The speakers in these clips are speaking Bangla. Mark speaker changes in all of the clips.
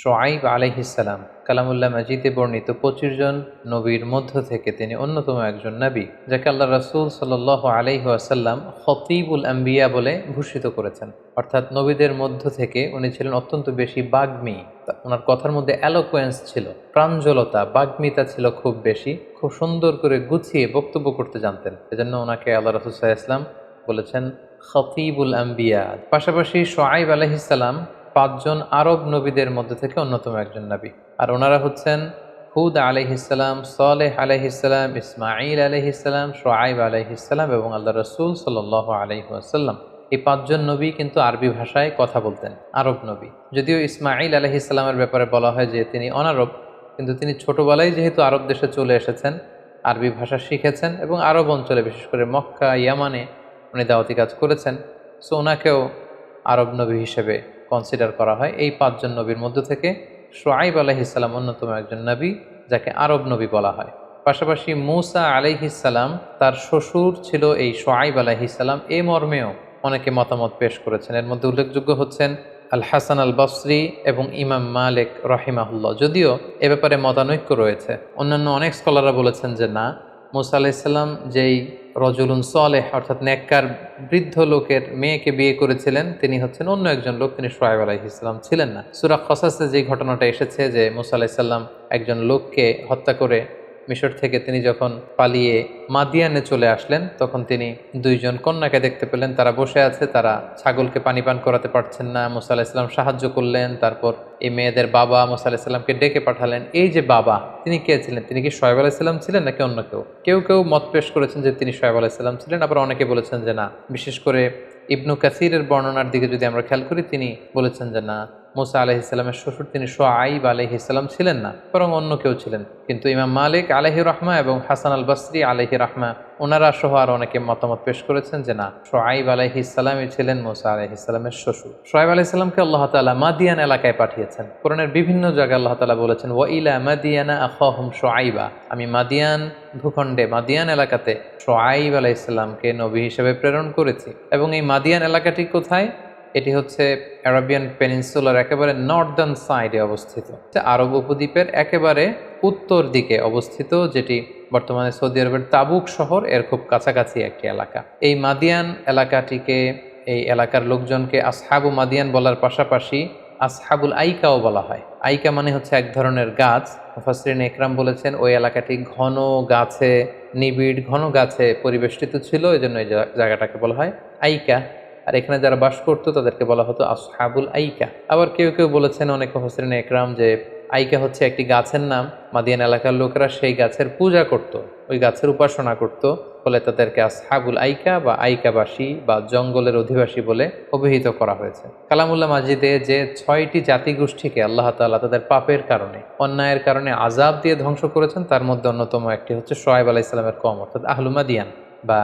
Speaker 1: শোয়াইব আলহিসাল্লাম কালামুল্লাহ মাজিদে বর্ণিত পঁচিশ জন নবীর মধ্য থেকে তিনি অন্যতম একজন নবী, যাকে আল্লাহ রাসুল সাল আলহি আসাল্লাম খতিবুল আম্বিয়া বলে ভূষিত করেছেন। অর্থাৎ নবীদের মধ্য থেকে উনি ছিলেন অত্যন্ত বেশি বাগ্মী। ওনার কথার মধ্যে অ্যালোকোয়েন্স ছিল, প্রাঞ্জলতা, বাগ্মিতা ছিল খুব বেশি, খুব সুন্দর করে গুছিয়ে বক্তব্য করতে জানতেন। এজন্য ওনাকে আল্লাহ রসুল ইসলাম বলেছেন খতিবুল আম্বিয়া। পাশাপাশি সোয়াইব আলহিসাল্লাম পাঁচজন আরব নবীদের মধ্যে থেকে অন্যতম একজন নবী। আর ওনারা হচ্ছেন হুদ আলহিসাল্লাম সালেহ আলহিসাল্লাম ইসমাইল আলহিসাল্লাম সোয়াইব আলহিসাল্লাম এবং আল্লাহ রসুল সাল আলহিহাসাল্লাম এই পাঁচজন নবী কিন্তু আরবি ভাষায় কথা বলতেন, আরব নবী। যদিও ইসমাইল আলহিসাল্লামের ব্যাপারে বলা হয় যে তিনি অনারব, কিন্তু তিনি ছোটোবেলায় যেহেতু আরব দেশে চলে এসেছেন, আরবি ভাষা শিখেছেন এবং আরব অঞ্চলে বিশেষ করে মক্কা, ইয়ামানে উনি দাওয়াতি কাজ করেছেন। সো ওনাকেও আরব নবী হিসেবে কনসিডার করা হয়। এই পাঁচজন নবীর মধ্য থেকে সোয়াইব আলহিসাল্লাম অন্যতম একজন নবী, যাকে আরব নবী বলা হয়। পাশাপাশি মুসা আলাইহিসাল্লাম তার শ্বশুর ছিল এই সোয়াইব আলাইহিসাল্লাম এ মর্মেও অনেকে মতামত পেশ করেছেন। এর মধ্যে উল্লেখযোগ্য হচ্ছেন আল হাসান আল বসরি এবং ইমাম মালিক রহিমাহুল্লাহ। যদিও এ ব্যাপারে মতানৈক্য রয়েছে। অন্যান্য অনেক স্কলাররা বলেছেন যে না, মুসা আলাইসাল্লাম যেই রজুলুন সলেহ, অর্থাৎ নেককার বৃদ্ধ লোকের মেয়েকে বিয়ে করেছিলেন। তিনি হচ্ছেন অন্য একজন লোক, তিনি সোয়াইব ইসলাম ছিলেন না। সুরা খসাসে যে ঘটনাটা এসেছে যে মুসা আলাহিসাল্লাম একজন লোককে হত্যা করে মিশর থেকে তিনি যখন পালিয়ে মাদিয়ানে চলে আসলেন, তখন তিনি দুইজন কন্যাকে দেখতে পেলেন। তারা বসে আছে, তারা ছাগলকে পানি পান করাতে পারছেন না। মুসা আলাহিসাল্লাম সাহায্য করলেন, তারপর এই মেয়েদের বাবা মুসা আলাহিসাল্লামকে ডেকে পাঠালেন। এই যে বাবা, তিনি কে ছিলেন? তিনি কি সোয়েব আলাহিসাল্লাম ছিলেন নাকি অন্য কেউ? কেউ কেউ মত পেশ করেছেন যে তিনি সোয়েব আলাহিসাল্লাম ছিলেন, আবার অনেকে বলেছেন যে না। বিশেষ করে ইবনু কাসিরের বর্ণনার দিকে যদি আমরা খেয়াল করি, তিনি বলেছেন যে না। মুসা আলহিসাল্লামের শ্বশুর তিনি সোয়াইব আলহিসাল্লাম ছিলেন না, বরং অন্য কেউ ছিলেন। কিন্তু ইমাম মালিক আলহি রহমা এবং হাসান আল বসরি আলহি রহমা ওনারা সহ আর অনেকে মতামত পেশ করেছেন যে না, সোয়াইব আলহিসাল্লামই ছিলেন মুসা আলহিসাল্লামের শ্বশুর। সোয়াইব আলহিসাল্লামকে আল্লাহ তালা মাদিয়ান এলাকায় পাঠিয়েছেন। কোরআনের বিভিন্ন জায়গায় আল্লাহ তালা বলেছেন ও ইলা মাদিয়ানা আখহম সোয়াইবা। আমি মাদিয়ান ভূখণ্ডে, মাদিয়ান এলাকাতে সোয়াইব আলাইসাল্লামকে নবী হিসেবে প্রেরণ করেছি। এবং এই মাদিয়ান এলাকাটি কোথায়? এটি হচ্ছে অ্যারাবিয়ান পেনিনসুলার একেবারে নর্দার্ন সাইডে অবস্থিত। আরব উপদ্বীপের একেবারে উত্তর দিকে অবস্থিত, যেটি বর্তমানে সৌদি আরবের তাবুক শহর। এর খুব কাছাকাছি একটি এলাকা। এই মাদিয়ান এলাকাটিকে, এই এলাকার লোকজনকে আসহাবু মাদিয়ান বলার পাশাপাশি আসহাবুল আইকাও বলা হয়। আইকা মানে হচ্ছে এক ধরনের গাছ। মুফাসরিন একরাম বলেছেন, ওই এলাকাটি ঘন গাছে, নিবিড় ঘন গাছে পরিবেষ্টিত ছিল এই জন্য এই জায়গাটাকে বলা হয় আইকা। আর এখানে যারা বাস করতো, তাদেরকে বলা হতো আসহাবুল আইকা। আবার কেউ কেউ বলেছেন অনেক হোসেন একরাম যে আইকা হচ্ছে একটি গাছের নাম। মাদিয়ান এলাকার লোকেরা সেই গাছের পূজা করত, ওই গাছের উপাসনা করত। ফলে তাদেরকে আসহাবুল আইকা বা আইকাবাসী বা জঙ্গলের অধিবাসী বলে অভিহিত করা হয়েছে। কালামুল্লাহ মাজিদে যে ছয়টি জাতিগোষ্ঠীকে আল্লাহ তাল্লাহ তাদের পাপের কারণে, অন্যায়ের কারণে আজাব দিয়ে ধ্বংস করেছেন, তার মধ্যে অন্যতম একটি হচ্ছে সোয়েব আলাহ ইসলামের কম, অর্থাৎ আহলু মাদিয়ান বা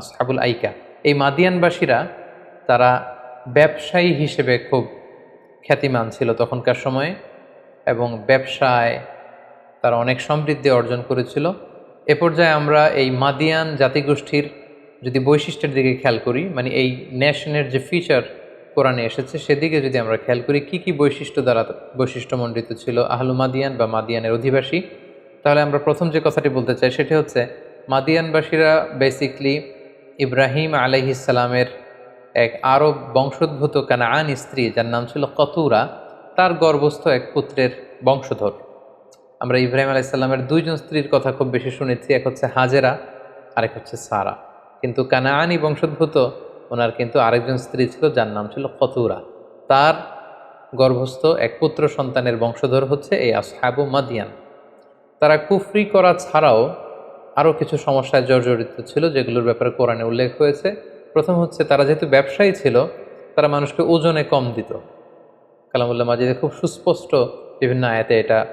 Speaker 1: আসহাবুল আইকা। এই মাদিয়ানবাসীরা তারা ব্যবসায়ী হিসেবে খুব খ্যাতিমান ছিল তখনকার সময়ে এবং ব্যবসায় তারা অনেক সমৃদ্ধি অর্জন করেছিল। এ পর্যায়ে আমরা এই মাদিয়ান জাতিগোষ্ঠীর যদি বৈশিষ্ট্যের দিকে খেয়াল করি মানে এই ন্যাশনের যে ফিচার কোরআনে এসেছে, সেদিকে যদি আমরা খেয়াল করি, কি কি বৈশিষ্ট্য দ্বারা বৈশিষ্ট্যমণ্ডিত ছিল আহলু মাদিয়ান বা মাদিয়ানের অধিবাসী, তাহলে আমরা প্রথম যে কথাটি বলতে চাই সেটি হচ্ছে, মাদিয়ানবাসীরা বেসিকলি ইব্রাহিম আলহিসালামের এক আরব বংশোদ্ভূত কানাআন স্ত্রী যার নাম ছিল কতুরা, তার গর্ভস্থ এক পুত্রের বংশধর। আমরা ইব্রাহিম আলাইসাল্লামের দুইজন স্ত্রীর কথা খুব বেশি শুনেছি, এক হচ্ছে হাজেরা, আরেক হচ্ছে সারা। কিন্তু কানাআনি বংশোদ্ভূত, ওনার কিন্তু আরেকজন স্ত্রী ছিল যার নাম ছিল কতুরা। তার গর্ভস্থ এক পুত্র সন্তানের বংশধর হচ্ছে এই আসহাবু মাদিয়ান। তারা কুফরি করা ছাড়াও আরও কিছু সমস্যায় জর্জরিত ছিল, যেগুলোর ব্যাপারে কোরআনে উল্লেখ হয়েছে। প্রথম হচ্ছে তারা যেহেতু ব্যবসায়ী ছিল, তারা মানুষকে ওজনে কম দিত। কালামুল্লাহ মাজিদে খুব সুস্পষ্ট বিভিন্ন আয়াতে এটা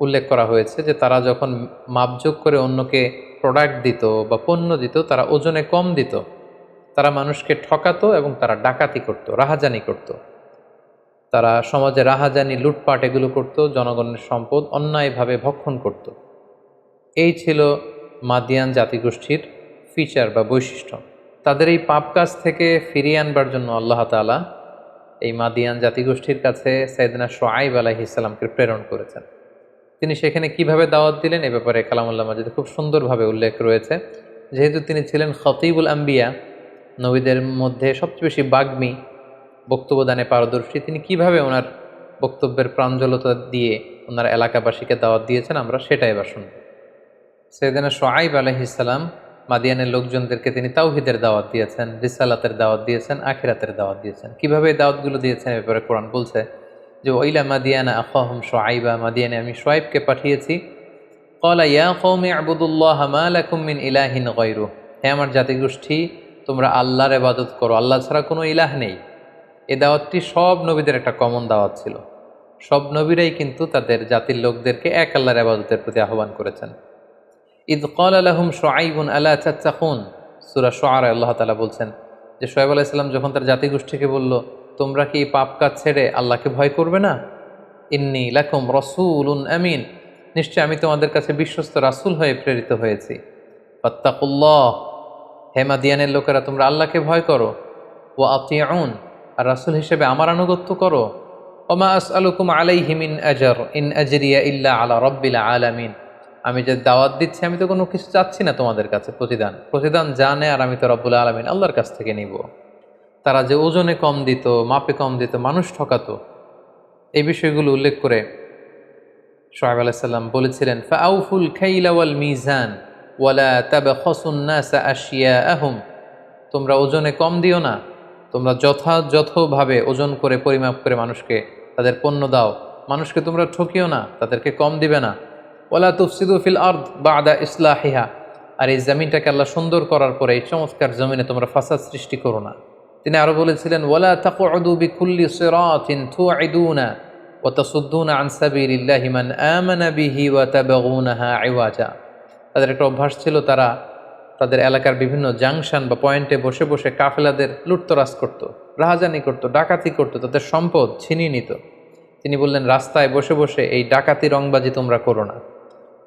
Speaker 1: উল্লেখ করা হয়েছে যে তারা যখন মাপযোগ করে অন্যকে প্রোডাক্ট দিত বা পণ্য দিত, তারা ওজনে কম দিত। তারা মানুষকে ঠকাতো এবং তারা ডাকাতি করত, রাহাজানি করত। তারা সমাজে রাহাজানি, লুটপাট এগুলো করত, জনগণের সম্পদ অন্যায়ভাবে ভক্ষণ করত। এই ছিল মাদিয়ান জাতিগোষ্ঠীর ফিচার বা বৈশিষ্ট্য। তাদের এই পাপ কাজ থেকে ফিরিয়ে আনবার জন্য আল্লাহ তালা এই মাদিয়ান জাতিগোষ্ঠীর কাছে সৈয়দনা সোয়াইব আলাহি ইসলামকে প্রেরণ করেছেন। তিনি সেখানে কীভাবে দাওয়াত দিলেন এ ব্যাপারে কালামুল্লাহ মাজিদে খুব সুন্দরভাবে উল্লেখ রয়েছে। যেহেতু তিনি ছিলেন খতিবুল আম্বিয়া, নবীদের মধ্যে সবচেয়ে বেশি বাগ্মী বক্তব্যদানে পারদর্শী, তিনি কীভাবে ওনার বক্তব্যের প্রাঞ্জলতা দিয়ে ওনার এলাকাবাসীকে দাওয়াত দিয়েছেন আমরা সেটাই এবার শুনব। সৈয়দিনা সোয়াইব আলহিসাল্লাম মাদিয়ানের লোকজনদেরকে তিনি তাওহিদের দাওয়াত দিয়েছেন, রিসালাতের দাওয়াত দিয়েছেন, আখিরাতের দাওয়াত দিয়েছেন। কীভাবে এই দাওয়াতগুলো দিয়েছেন এ ব্যাপারে কোরআন বলছে যে, ওইলা মাদিয়ানা আফাহম সোয়াইবা মাদিয়ানে আমি সোয়াইবকে পাঠিয়েছি। কলা ইয়া কৌমি আবুদুল্লাহ মালাকুম মিন ইলাহিন গৈরু হে আমার জাতিগোষ্ঠী, তোমরা আল্লাহর এবাদত করো। আল্লাহ ছাড়া কোনো ইলাহ নেই। এ দাওয়াতটি সব নবীদের একটা কমন দাওয়াত ছিল। সব নবীরাই কিন্তু তাদের জাতির লোকদেরকে এক আল্লাহর আবাদতের প্রতি আহ্বান করেছেন। ঈদ কল আলহম সোয়াইবুন আল্লাহ চাচ্চাকুন সুরা সোয়ার আল্লাহ তালা বলছেন, যে সোয়েব আলাইসাল্লাম যখন তার জাতিগোষ্ঠীকে বলল, তোমরা কি পাপ কাজ ছেড়ে আল্লাহকে ভয় করবে না? ইন্নি লাকুম রসুল উন আমিন। নিশ্চয় আমি তোমাদের কাছে বিশ্বস্ত রাসুল হয়ে প্রেরিত হয়েছি। ফত্তাকুল্লাহ। হেমাদিয়ানের লোকেরা, তোমরা আল্লাহকে ভয় করো। ও আতিয়াউন আর রাসুল হিসেবে আমার আনুগত্য করো। ওমা আস আলুকুম আলাই হিমিন আজর, ইন আজরিয়া ইল্লা আলা রব্বিল আলামিন। আমি যে দাওয়াত দিচ্ছি, আমি তো কোনো কিছু চাচ্ছি না তোমাদের কাছে, প্রতিদান। প্রতিদান জানে আর আমি তো রব্বুল আলমিন আল্লাহর কাছ থেকে নিব। তারা যে ওজনে কম দিত, মাপে কম দিত, মানুষ ঠকাতো। এই বিষয়গুলো উল্লেখ করে সোহাব আলাইসাল্লাম বলেছিলেন ফাউফুল খাইলাওয়াল মিজান ওয়ালা তাবে খসুন্নাসা আশিয়া আহম তোমরা ওজনে কম দিও না, তোমরা যথাযথভাবে ওজন করে, পরিমাপ করে মানুষকে তাদের পণ্য দাও। মানুষকে তোমরা ঠকিও না, তাদেরকে কম দিবে না। ওলা তুফসিদু ফিল আর্দ বা আদা ইসলাহিহা। আর এই জমিনটাকে আল্লাহ সুন্দর করার পরে এই চমৎকার জমিনে তোমরা ফাসাদ সৃষ্টি করো না। তিনি আরও বলেছিলেন ওলা তাকুদু বিকুল্লি সিরাতিন তুআইদুনা ওয়া তাসুদ্দুনা আন সাবিলিল্লাহি মান আমানা বিহি তাদের একটা অভ্যাস ছিল, তারা তাদের এলাকার বিভিন্ন জাংশন বা পয়েন্টে বসে বসে কাফেলাদের লুটতরাজ করত, রাহাজানি করত, ডাকাতি করত, তাদের সম্পদ ছিনিয়ে নিত। তিনি বললেন, রাস্তায় বসে বসে এই ডাকাতি রংবাজি তোমরা করো না।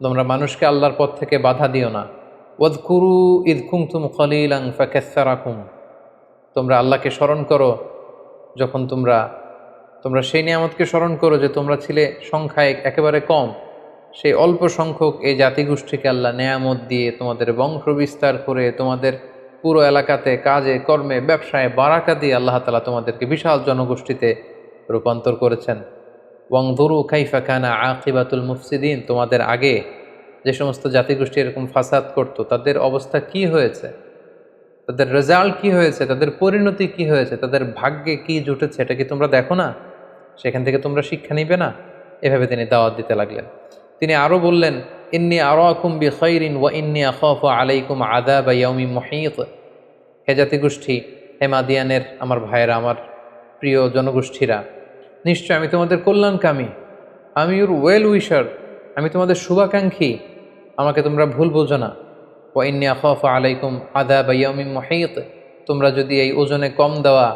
Speaker 1: তোমরা মানুষকে আল্লাহর পথ থেকে বাধা দিও না। ওদ কুরু ঈদ কুমতুম খলিলাং ফাকেসারাকুম তোমরা আল্লাহকে স্মরণ করো যখন তোমরা তোমরা সেই নিয়ামতকে স্মরণ করো যে তোমরা ছিলে সংখ্যায় একেবারে কম। সেই অল্প সংখ্যক এই জাতিগোষ্ঠীকে আল্লাহ নেয়ামত দিয়ে তোমাদের বংশ বিস্তার করে তোমাদের পুরো এলাকাতে কাজে, কর্মে, ব্যবসায় বারাকা দিয়ে আল্লাহ তালা তোমাদেরকে বিশাল জনগোষ্ঠীতে রূপান্তর করেছেন। ওয়াংধুরু খাইফা খানা আকিবাতুল মুফসিদিন, তোমাদের আগে যে সমস্ত জাতিগোষ্ঠী এরকম ফাসাদ করত, তাদের অবস্থা কি হয়েছে? তাদের রেজাল্ট কি হয়েছে? তাদের পরিণতি কি হয়েছে? তাদের ভাগ্যে কি জুটেছে? এটা কি তোমরা দেখো না? সেখান থেকে তোমরা শিক্ষা নিবে না? এভাবে তিনি দাওয়াত দিতে লাগলেন। তিনি আরও বললেন, ইন্নি আরও আকুম বি খৈরিন ওয়া ইন্নি আখফ আলাইকুম আদা বা ইয়মি মহিত। হে জাতিগোষ্ঠী, হে মাদিয়ানের, আমার ভাইয়েরা, আমার প্রিয় জনগোষ্ঠীরা নিশ্চয় আমি তোমাদের কল্যাণকামী, আমি ইউর ওয়েল উইশার আমি তোমাদের শুভাকাঙ্ক্ষী, আমাকে তোমরা ভুল বোঝো না। ও ইন্নি আখফ আলাইকুম আদা বা ইয়মি মহিত, তোমরা যদি এই ওজনে কম দেওয়া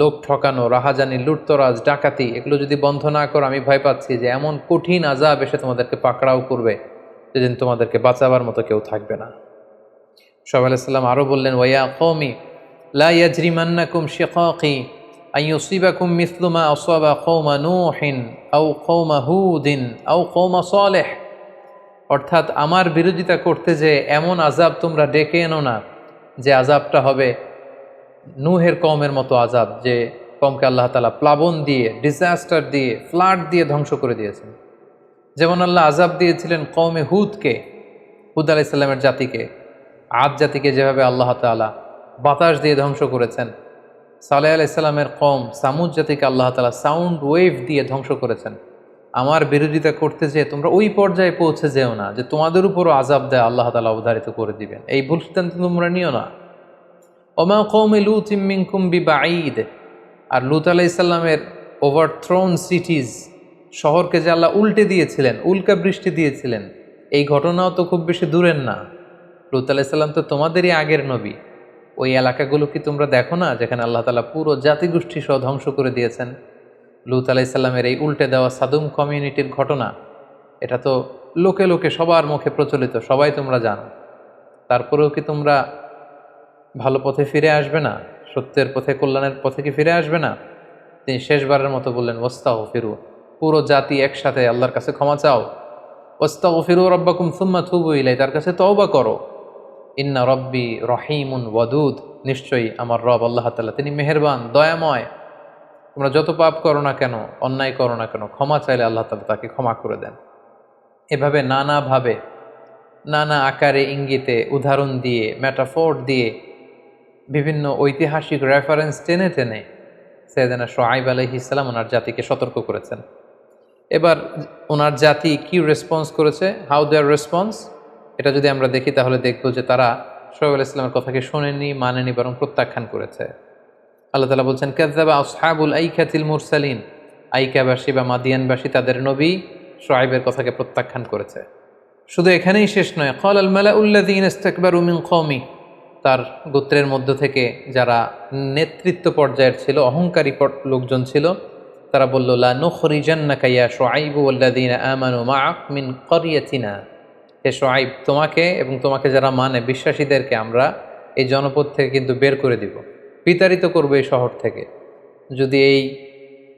Speaker 1: লোক ঠকানো, রাহাজানি, লুটতরাজ, ডাকাতি, এগুলো যদি বন্ধ না করো, আমি ভয় পাচ্ছি যে এমন কঠিন আজাব এসে তোমাদেরকে পাকড়াও করবে, যেদিন তোমাদেরকে বাঁচাবার মতো কেউ থাকবে না। সব আলাইসাল্লাম আরও বললেন, ওয়া কৌমি লা ইয়াজরিমান্নাকুম শিকাকি আন ইউসিবাকুম মিসলুমা আসাবা কৌমা নূহিন আও কৌমা হুদিন আও কৌমা সালেহ। অর্থাৎ আমার বিরোধিতা করতে যে এমন আজাব তোমরা ডেকে এনো না যে আজাবটা হবে নুহের কমের মতো আজাব যে কমকে আল্লাহ তালা প্লাবন দিয়ে ডিজাস্টার দিয়ে ফ্লাড দিয়ে ধ্বংস করে দিয়েছেন। যেমন আল্লাহ আজাব দিয়েছিলেন কৌমে হুদকে, হুদ আলাইসাল্লামের জাতিকে, আদ জাতিকে যেভাবে আল্লাহ তালা বাতাস দিয়ে ধ্বংস করেছেন। সালেহ আলাইসাল্লামের কম সামুদ জাতিকে আল্লাহ তালা সাউন্ড ওয়েভ দিয়ে ধ্বংস করেছেন। আমার বিরোধিতা করতে যেয়ে তোমরা ওই পর্যায়ে পৌঁছে যেও না যে তোমাদের উপরও আজাব দেয় আল্লাহ তালা অবধারিত করে দিবেন। এই ভুল সিদ্ধান্ত তোমরা নিও না। ওমা কৌমে লুত ইমিংকুম বিবাঈদ। আর লুত আলাইসাল্লামের ওভারথ্রোন সিটিজ শহরকে যে আল্লাহ উল্টে দিয়েছিলেন, উল্কা বৃষ্টি দিয়েছিলেন, এই ঘটনাও তো খুব বেশি দূরের না। লুত আলাইসাল্লাম তো তোমাদেরই আগের নবী। ওই এলাকাগুলো কি তোমরা দেখো না যেখানে আল্লাহ তালা পুরো জাতিগোষ্ঠী সহ ধ্বংস করে দিয়েছেন? লুত আলাইসাল্লামের এই উল্টে দেওয়া সাদুম কমিউনিটির ঘটনা, এটা তো লোকে লোকে সবার মুখে প্রচলিত, সবাই তোমরা জানো। তারপরেও কি তোমরা ভালো পথে ফিরে আসবে না? সত্যের পথে, কল্যাণের পথে কি ফিরে আসবে না? তিনি শেষবারের মতো বললেন ওস্তাহ ফিরু পুরো জাতি একসাথে আল্লাহর কাছে ক্ষমা চাও। ওস্তাহ ফিরু রব্বাকুম সুম্মা থুবু ইলাই তার কাছে তওবা করো। ইন্না রব্বি রহিমুন ওয়াদুদ নিশ্চয়ই আমার রব আল্লাহ তাআলা, তিনি মেহেরবান, দয়াময়। তোমরা যত পাপ করো না কেন, অন্যায় করো না কেন, ক্ষমা চাইলে আল্লাহ তালা তাকে ক্ষমা করে দেন। এভাবে নানাভাবে, নানা আকারে ইঙ্গিতে উদাহরণ দিয়ে ম্যাটাফোর দিয়ে, বিভিন্ন ঐতিহাসিক রেফারেন্স টেনে টেনে সৈয়দানা সোহাইব আলহিসাল্লাম ওনার জাতিকে সতর্ক করেছেন। এবার ওনার জাতি কি রেসপন্স করেছে? হাউ দেয়ার রেসপন্স এটা যদি আমরা দেখি, তাহলে দেখব যে তারা সোহেব আল ইসলামের কথাকে শোনেনি মানেনি বরং প্রত্যাখ্যান করেছে। আল্লাহ তালা বলছেন কাজাবা আসহাবুল আইকাতিল মুরসালিন। আইকাবাসী বা মাদিয়ানবাসী তাদের নবী সোহাইবের কথাকে প্রত্যাখ্যান করেছে। শুধু এখানেই শেষ নয় কল আল মালা উল্লাদিন ইস্তাকবার উমিন কৌমি তার গোত্রের মধ্য থেকে যারা নেতৃত্ব পর্যায়ের ছিল, অহংকারী লোকজন ছিল, তারা বলল, লা নুখরিজান্নাকা ইয়া শুআইবু ওয়াল্লাযীনা আমানু মাআক মিন ক্বরিয়াতিনা। হে শুআইব তোমাকে এবং তোমাকে যারা মানে বিশ্বাসীদেরকে আমরা এই জনপদ থেকে কিন্তু বের করে দিব, বিতাড়িত করব এই শহর থেকে। যদি এই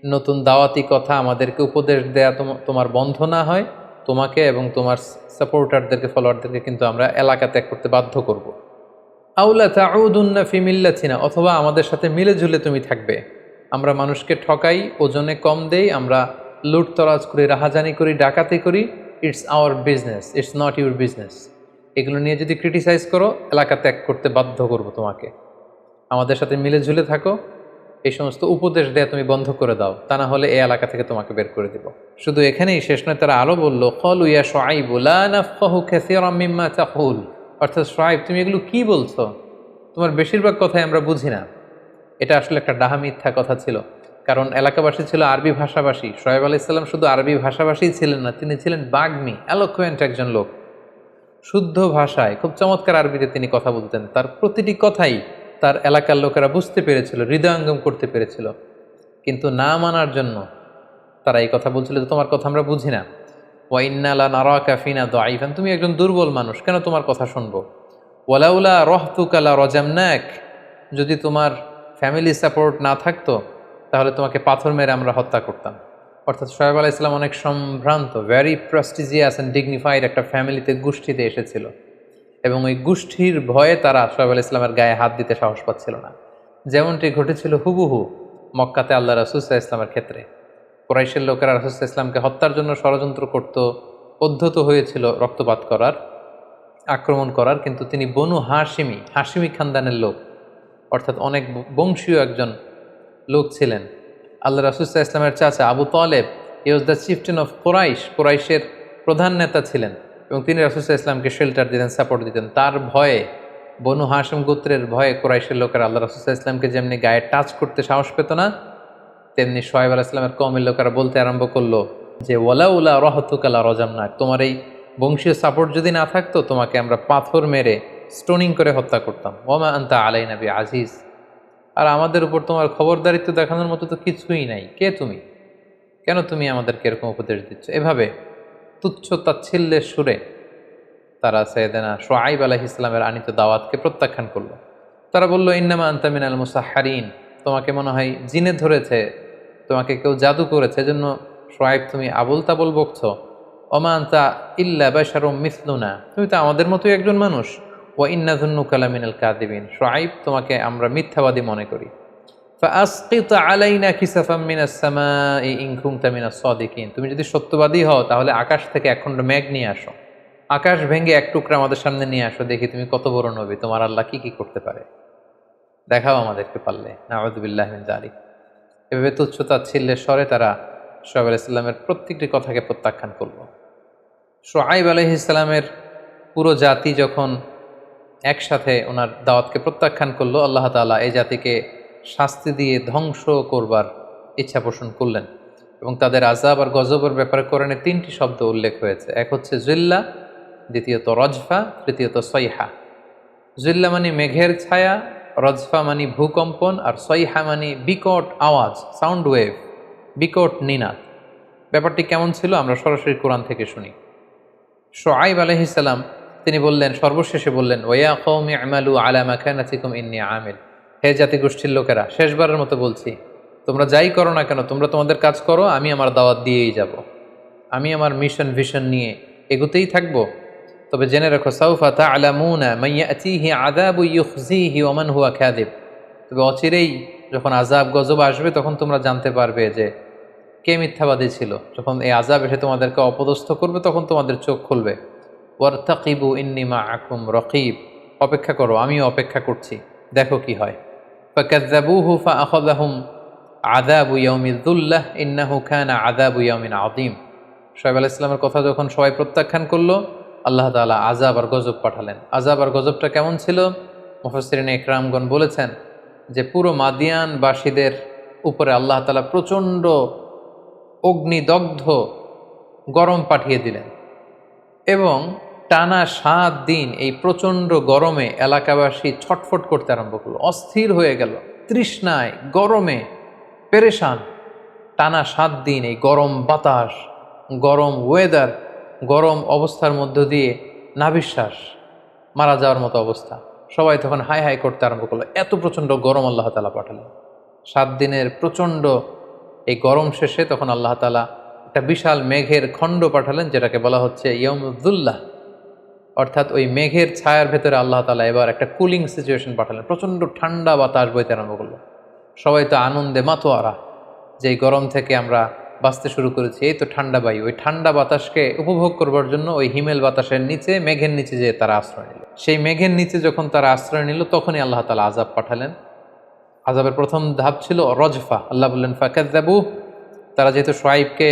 Speaker 1: নতুন দাওয়াতি কথা আমাদেরকে উপদেশ দেয়া তোম- তোমার বন্ধ না হয়, তোমাকে এবং তোমার সাপোর্টারদেরকে ফলোয়ারদেরকে কিন্তু আমরা এলাকা ত্যাগ করতে বাধ্য করব। আউলা তাউদুন্না ফি মিল্লাতিনা, অথবা আমাদের সাথে মিলে ঝুলে তুমি থাকবে। আমরা মানুষকে ঠকাই, ওজনে কম দেই, আমরা লুটতরাজ করি, রাহাজানি করি, ডাকাতি করি it's our business it's not your business এগুলো নিয়ে যদি ক্রিটিসাইজ করো, এলাকা ত্যাগ করতে বাধ্য করব তোমাকে। আমাদের সাথে মিলে ঝুলে থাকো। এই সমস্ত উপদেশ দেয়া তুমি বন্ধ করে দাও। তা না হলে এই এলাকা থেকে তোমাকে বের করে দিব। শুধু এখানেই শেষ নয়, তারা আরও বলল, কলু ইয়া নাফকাহু কাসীরাম মিম্মা তাকুল। অর্থাৎ সোয়াইব তুমি এগুলো কি বলছো? তোমার বেশিরভাগ কথাই আমরা বুঝি না। এটা আসলে একটা ডাহা মিথ্যা কথা ছিল। কারণ এলাকাবাসী ছিল আরবি ভাষাভাষী। সোহেব আলি ইসলাম শুধু আরবি ভাষাভাষী ছিলেন না, তিনি ছিলেন বাগ্মী অ্যালোকুয়েন্ট একজন লোক। শুদ্ধ ভাষায়, খুব চমৎকার আরবিতে তিনি কথা বলতেন। তার প্রতিটি কথাই তার এলাকার লোকেরা বুঝতে পেরেছিল, হৃদয়ঙ্গম করতে পেরেছিল। কিন্তু না মানার জন্য তারা এই কথা বলছিল যে, তোমার কথা আমরা বুঝি না। ওয়াইন্নালা নারা কাফিনা দাইফান তুমি একজন দুর্বল মানুষ, কেন তোমার কথা শুনব? ওয়ালাউলা রহতুকালা রজামনাক। যদি তোমার ফ্যামিলি সাপোর্ট না থাকতো তাহলে তোমাকে পাথর মেরে আমরা হত্যা করতাম। অর্থাৎ সোহেব আলাহ ইসলাম অনেক সম্ভ্রান্ত ভ্যারি প্রেস্টিজিয়াস অ্যান্ড ডিগনিফাইড একটা ফ্যামিলিতে গোষ্ঠীতে এসেছিল। এবং ওই গোষ্ঠীর ভয়ে তারা সোহেব আলাহ ইসলামের গায়ে হাত দিতে সাহস পাচ্ছিল না। যেমনটি ঘটেছিল হুবহু মক্কাতে আল্লাহ রাসুসাহ ইসলামের ক্ষেত্রে। কোরাইশের লোকেরা রাসুসাহ ইসলামকে হত্যার জন্য ষড়যন্ত্র করত পদ্ধত হয়েছিল রক্তপাত করার, আক্রমণ করার, কিন্তু তিনি বনু হাসিমি হাসিমি খানদানের লোক। অর্থাৎ অনেক বংশীয় একজন লোক ছিলেন। আল্লাহ রাসুসাহ ইসলামের চাচা Abu Talib he was the chieftain of Quraish কোরাইশের প্রধান নেতা ছিলেন এবং তিনি রাসুসাহ ইসলামকে শেল্টার দিতেন সাপোর্ট দিতেন। তার ভয়ে, বনু হাসিম গোত্রের ভয়ে কোরাইশের লোকেরা আল্লাহ রাসুসাহ ইসলামকে যেমনি গায়ে টাচ করতে সাহস পেত না, তেমনি সোহেব আল ইসলামের কমের লোকেরা বলতে আরম্ভ করল যে ওলা উলা রহতুকালা রজাম নাক তোমার এই বংশীয় সাপোর্ট যদি না থাকতো, তোমাকে আমরা পাথর মেরে স্টোনিং করে হত্যা করতাম। ওমা আন্তা আলাই নবী আজিজ আর আমাদের উপর তোমার খবরদারিত্ব দেখানোর মতো তো কিছুই নাই। কে তুমি? কেন তুমি আমাদেরকে এরকম উপদেশ দিচ্ছ? এভাবে তুচ্ছ তাচ্ছিল্যের সুরে তারা সৈয়দেনা সোয়াইব আলাহ ইসলামের আনিত দাওয়াতকে প্রত্যাখ্যান করল। তারা বলল, ইন্নামা আন্তামিন আল মুসাহারিন তোমাকে মনে হয় জিনে ধরেছে, তোমাকে কেউ জাদু করেছে জন্য সোয়াইব তুমি আবুল তাবুল বকছ। ওমা আন্তা ইল্লা বাশারুম মিসলুনা। তুমি তো আমাদের মতোই একজন মানুষ। ও ইন্নাধুন্নু কালামিনাল কাদিবিন সোয়াইব তোমাকে আমরা মিথ্যাবাদী মনে করি। ইনকুম তামিনা সদিকিন। তুমি যদি সত্যবাদী হও, তাহলে আকাশ থেকে একখণ্ড মেঘ নিয়ে আসো। আকাশ ভেঙে এক টুকরা আমাদের সামনে নিয়ে আসো, দেখি তুমি কত বড় নবী, তোমার আল্লাহ কি কি করতে পারে? দেখাও আমাদেরকে পারলে। নাওয়াজবিল্লাহমিন জারি এভাবে তুচ্ছতা ছিল্লে স্বরে তারা সোহাব ইসলামের প্রত্যেকটি কথাকে প্রত্যাখ্যান করল। সোহাইব আলহ পুরো জাতি যখন একসাথে ওনার দাওয়াতকে প্রত্যাখ্যান করল, আল্লাহ তাআলা এই জাতিকে শাস্তি দিয়ে ধ্বংস করবার ইচ্ছা পোষণ করলেন এবং তাদের আজাব আর গজবের ব্যাপারে কোরআনে তিনটি শব্দ উল্লেখ হয়েছে। এক হচ্ছে জিল্লা, দ্বিতীয়ত রজফা, তৃতীয়ত সৈহা জিল্লা মানে মেঘের ছায়া, রজফা মানে ভূকম্পন, আর সৈহা মানে বিকট আওয়াজ সাউন্ড ওয়েভ বিকট নিনাদ ব্যাপারটি কেমন ছিল আমরা সরাসরি কোরআন থেকে শুনি। শোয়াইব আলহিসাল্লাম তিনি বললেন, সর্বশেষে বললেন, ওয়া কৌমি আমালু আলা মাখানাতিকুম ইন্নি আমিল। হে জাতি গোষ্ঠীর লোকেরা, শেষবারের মতো বলছি, তোমরা যাই করো না কেন, তোমরা তোমাদের কাজ করো, আমি আমার দাওয়াত দিয়েই যাব। আমি আমার মিশন ভিশন নিয়ে এগোতেই থাকব। তবে জেনে রাখো, সাউফা তা আলামুনা মাইয়াতিহি আদাবু ইউখজিহি ওমান হুয়া খ্যাদিব তবে অচিরেই যখন আজাব গজব আসবে, তখন তোমরা জানতে পারবে যে কে মিথ্যাবাদী ছিল। যখন এই আজাব এসে তোমাদেরকে অপদস্থ করবে, তখন তোমাদের চোখ খুলবে। ওয়ার্তাকিবু ইন্নিমা আকুম রকিব। অপেক্ষা করো, আমিও অপেক্ষা করছি, দেখো কি হয়। ফাকাজ্জাবুহু ফাআখাযাহুম আযাবু ইয়াউমিদ্দুল্লাহ ইন্নাহু কানা আযাবু ইয়াউমিন আদিম শোয়েব আলাইহিস সালামের কথা যখন সবাই প্রত্যাখ্যান করল, আল্লাহ তাআলা আজাব আর গজব পাঠালেন। আযাব আর গজবটা কেমন ছিল? মুফাসসিরিন ইকরামগণ বলেছেন যে, পুরো মাদিয়ানবাসীদের উপরে আল্লাহ তাআলা প্রচণ্ড অগ্নিদগ্ধ গরম পাঠিয়ে দিলেন। এবং টানা সাত দিন এই প্রচণ্ড গরমে এলাকাবাসী ছটফট করতে আরম্ভ করল। অস্থির হয়ে গেল, তৃষ্ণায়, গরমে পেরেশান। টানা সাত দিন এই গরম বাতাস, গরম ওয়েদার গরম অবস্থার মধ্য দিয়ে নাবিশ্বাস, মারা যাওয়ার মতো অবস্থা। সবাই তখন হাই হাই করতে আরম্ভ করল। এত প্রচণ্ড গরম আল্লাহ তালা পাঠালেন। সাত দিনের প্রচণ্ড এই গরম শেষে তখন আল্লাহ তালা একটা বিশাল মেঘের খণ্ড পাঠালেন, যেটাকে বলা হচ্ছে ইয়মুদ্দুল্লাহ অর্থাৎ ওই মেঘের ছায়ার ভেতরে আল্লাহ তালা এবার একটা কুলিং সিচুয়েশন পাঠালেন। প্রচণ্ড ঠান্ডা বাতাস বইতে আরম্ভ করল। সবাই তো আনন্দে মাতোয়ারা যে গরম থেকে আমরা বাঁচতে শুরু করেছি। এই তো ঠান্ডা বায়ু। ওই ঠান্ডা বাতাসকে উপভোগ করবার জন্য ওই হিমেল বাতাসের নিচে, মেঘের নিচে যেয়ে তারা আশ্রয় নিল। সেই মেঘের নিচে যখন তারা আশ্রয় নিল, তখনই আল্লাহ তালা আজাব পাঠালেন। আজাবের প্রথম ধাপ ছিল রজফা। আল্লাহ বললেন ফাকাদ্দাবু তারা যেহেতু সোয়াইবকে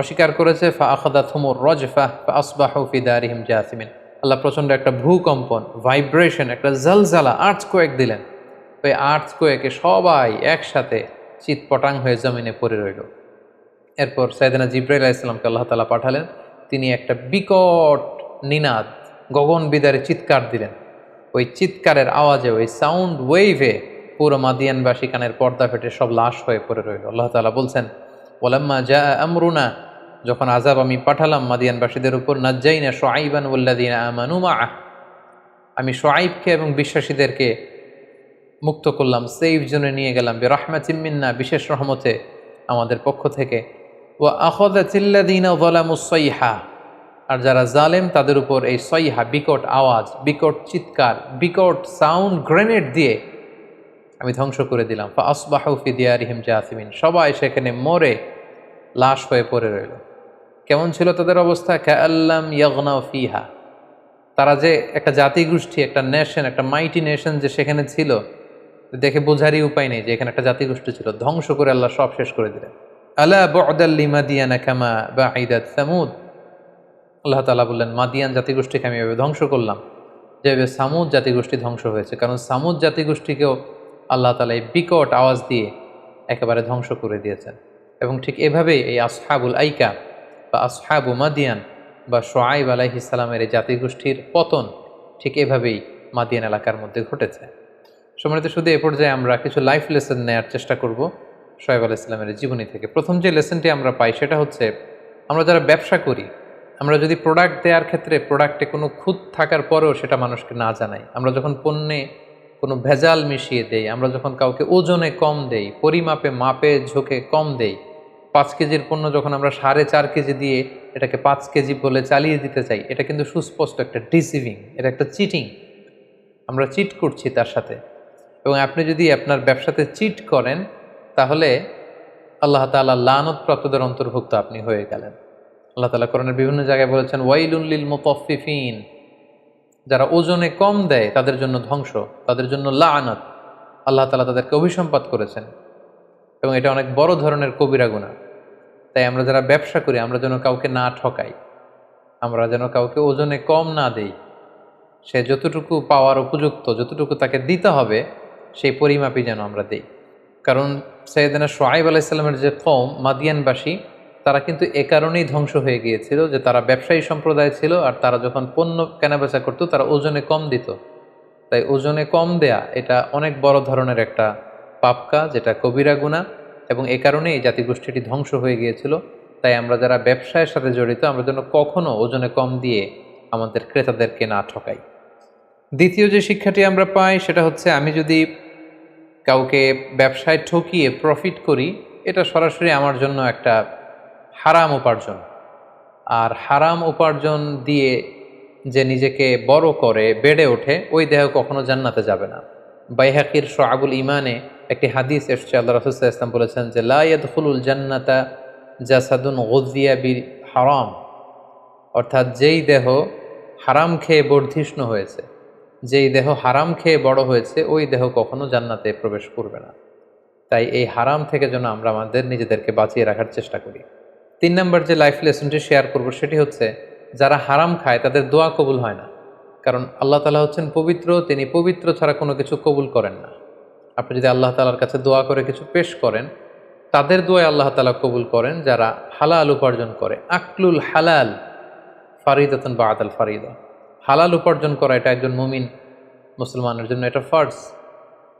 Speaker 1: অস্বীকার করেছে, ফা আখাদা থুমুর রজফা ফা আসবাহু ফি দারিহিম জাসিমিন। আল্লাহ প্রচণ্ড একটা ভূকম্পন ভাইব্রেশন একটা জলজালা আর্থ কোয়েক দিলেন। ওই আর্থ কোয়েকে সবাই একসাথে চিৎপটাং হয়ে জমিনে পড়ে রইল। এরপর সাইদানা জিব্রাইল ইসলামকে আল্লাহ তালা পাঠালেন। তিনি একটা বিকট নিনাদ, গগন বিদারে চিৎকার দিলেন। ওই চিৎকারের আওয়াজে, ওই সাউন্ড ওয়েভে পুরো মাদিয়ানবাসী কানের পর্দা ফেটে সব লাশ হয়ে পড়ে রইল। আল্লাহ তালা বলছেন ওলাম্মা যা আমরুনা যখন আজাব আমি পাঠালাম মাদিয়ানবাসীদের উপর, নাজ্জাইনা সোয়াইবান উল্লাদিন আমানু মা আমি সোয়াইবকে এবং বিশ্বাসীদেরকে মুক্ত করলাম, সেফ জোনে নিয়ে গেলাম বে রহমাতিমিন্না বিশেষ রহমতে আমাদের পক্ষ থেকে। ও আখদা চিল্লাদিন গলামুসইহা আর যারা জালেম, তাদের উপর এই সইহা, বিকট আওয়াজ, বিকট চিৎকার, বিকট সাউন্ড গ্রেনেড দিয়ে আমি ধ্বংস করে দিলাম। ফা আসবাহুফি দিয়ারিহিম জাসিমিন। সবাই সেখানে মরে লাশ হয়ে পড়ে রইল। কেমন ছিল তাদের অবস্থা? ক্যাল্লাম ইয়গনা ফিহা। তারা যে একটা জাতিগোষ্ঠী, একটা নেশন একটা মাইটি নেশন যে সেখানে ছিল, দেখে বোঝারই উপায় নেই যে এখানে একটা জাতিগোষ্ঠী ছিল। ধ্বংস করে আল্লাহ সব শেষ করে দিলেন। আলা বদাল্লি মাদিয়ানা কামা বা আইদাত সামুদ। আল্লাহ তালা বললেন, মাদিয়ান জাতিগোষ্ঠীকে আমি এভাবে ধ্বংস করলাম যেভাবে সামুদ জাতিগোষ্ঠী ধ্বংস হয়েছে। কারণ সামুদ জাতিগোষ্ঠীকেও আল্লাহ তালা এই বিকট আওয়াজ দিয়ে একেবারে ধ্বংস করে দিয়েছেন। এবং ঠিক এভাবে এই আসহাবুল আইকা বা আসহাবু মাদিয়ান বা সোয়াইব আলাইহি ইসালামের এই জাতিগোষ্ঠীর পতন ঠিক এভাবেই মাদিয়ান এলাকার মধ্যে ঘটেছে। সম্মানিত শুধু এ পর্যায়ে আমরা কিছু লাইফ লেসন নেওয়ার চেষ্টা করব সোয়েব আলাহ ইসলামের জীবনী থেকে। প্রথম যে লেসনটি আমরা পাই সেটা হচ্ছে, আমরা যারা ব্যবসা করি, আমরা যদি প্রোডাক্ট দেওয়ার ক্ষেত্রে প্রোডাক্টে কোনো খুঁত থাকার পরেও সেটা মানুষকে না জানাই। আমরা যখন পণ্যে কোনো ভেজাল মিশিয়ে দেই। আমরা যখন কাউকে ওজনে কম দেই, পরিমাপে, মাপে, ঝোঁকে কম দেই, পাঁচ কেজির পণ্য যখন আমরা সাড়ে চার কেজি দিয়ে এটাকে পাঁচ কেজি বলে চালিয়ে দিতে চাই, এটা কিন্তু সুস্পষ্ট একটা ডিসিভিং এটা একটা চিটিং আমরা চিট করছি তার সাথে। এবং আপনি যদি আপনার ব্যবসাতে চিট করেন, তাহলে আল্লাহ তালা লানত প্রাপ্তদের অন্তর্ভুক্ত আপনি হয়ে গেলেন। আল্লাহ তালা করণের বিভিন্ন জায়গায় বলেছেন ওয়াইলুল্লিল মুতফিফিন যারা ওজনে কম দেয়, তাদের জন্য ধ্বংস, তাদের জন্য লানত। আল্লাহ তালা তাদেরকে অভিসম্পাত করেছেন। এবং এটা অনেক বড় ধরনের কবিরা গুণা তাই আমরা যারা ব্যবসা করি, আমরা যেন কাউকে না ঠকাই। আমরা যেন কাউকে ওজনে কম না দেই। সে যতটুকু পাওয়ার উপযুক্ত, যতটুকু তাকে দিতে হবে, সেই পরিমাপই যেন আমরা দিই। কারণ সৈয়দানা সোয়াইব আলাইসাল্লামের যে কম মাদিয়ানবাসী তারা কিন্তু এ কারণেই ধ্বংস হয়ে গিয়েছিল যে তারা ব্যবসায়ী সম্প্রদায় ছিল আর তারা যখন পণ্য কেনাবেচা করতো, তারা ওজনে কম দিত। তাই ওজনে কম দেয়া এটা অনেক বড় ধরনের একটা পাপকা যেটা কবিরা গুণা এবং এ কারণেই এই জাতিগোষ্ঠীটি ধ্বংস হয়ে গিয়েছিল। তাই আমরা যারা ব্যবসায়ের সাথে জড়িত, আমরা যেন কখনো ওজনে কম দিয়ে আমাদের ক্রেতাদেরকে না ঠকাই। দ্বিতীয় যে শিক্ষাটি আমরা পাই, সেটা হচ্ছে আমি যদি কাউকে ব্যবসায় ঠকিয়ে প্রফিট করি, এটা সরাসরি আমার জন্য একটা হারাম উপার্জন। আর হারাম উপার্জন দিয়ে যে নিজেকে বড় করে, বেড়ে ওঠে, ওই দেহ কখনো জান্নাতে যাবে না। বাইহাকির সোয়াবুল ইমানে একটি হাদিস এসছে, আল্লাহ রসুল্লাহ ইসলাম বলেছেন যে লাইয়াদ খুলুল জান্নাতা জাসাদুন গজিয়া বির হারাম। অর্থাৎ যেই দেহ হারাম খেয়ে বর্ধিষ্ণু হয়েছে, যেই দেহ হারাম খেয়ে বড় হয়েছে, ওই দেহ কখনো জান্নাতে প্রবেশ করবে না। তাই এই হারাম থেকে যেন আমরা আমাদের নিজেদেরকে বাঁচিয়ে রাখার চেষ্টা করি। তিন নম্বর যে লাইফ লেসনটি শেয়ার করব সেটি হচ্ছে, যারা হারাম খায় তাদের দোয়া কবুল হয় না। কারণ আল্লাহ তালা হচ্ছেন পবিত্র, তিনি পবিত্র ছাড়া কোনো কিছু কবুল করেন না। আপনি যদি আল্লাহ তালার কাছে দোয়া করে কিছু পেশ করেন, তাদের দোয়ায় আল্লাহ তালা কবুল করেন, যারা হালাল উপার্জন করে। আকলুল হালাল ফারিদাতন বা আদাল ফারিদা। হালাল উপার্জন করা এটা একজন মুমিন মুসলমানের জন্য এটা ফার্স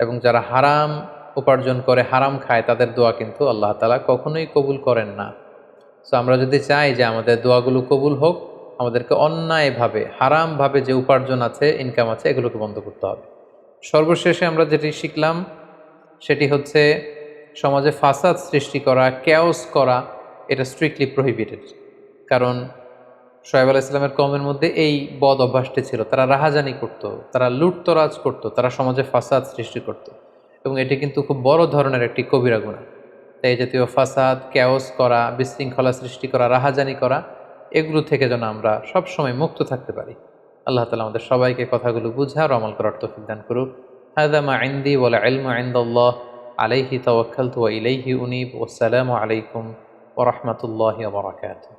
Speaker 1: এবং যারা হারাম উপার্জন করে, হারাম খায়, তাদের দোয়া কিন্তু আল্লাহ তালা কখনোই কবুল করেন না। সো আমরা যদি চাই যে আমাদের দোয়াগুলো কবুল হোক, আমাদেরকে অন্যায়ভাবে, হারামভাবে যে উপার্জন আছে ইনকাম আছে, এগুলোকে বন্ধ করতে হবে। সর্বশেষে আমরা যেটি শিখলাম, সেটি হচ্ছে সমাজে ফাসাদ সৃষ্টি করা ক্যাওস করা, এটা স্ট্রিক্টলি প্রহিবিটেড কারণ সোহেব আলাহ ইসলামের কমের মধ্যে এই বদ অভ্যাসটি ছিল। তারা রাহাজানি করত, তারা লুটতরাজ করত, তারা সমাজে ফাসাদ সৃষ্টি করত। এবং এটি কিন্তু খুব বড় ধরনের একটি কবিরা গুণা তাই এই জাতীয় ফাসাদ, ক্যাওস করা, বিশৃঙ্খলা সৃষ্টি করা, রাহাজানি করা, এগুলো থেকে যেন আমরা সবসময় মুক্ত থাকতে পারি। আল্লাহ তালা আমাদের সবাইকে কথাগুলো বুঝা আর আমল করার তফিক দান করুক। হায়দামা আইন্দি বলে আলমা আইন্দাল্লাহ আলাইহি তওয়াক্কালতু ওয়া ইলাইহি উনিব। ওয়াসসালামু আলাইকুম ওয়া রাহমাতুল্লাহি ওয়া বারাকাতুহু।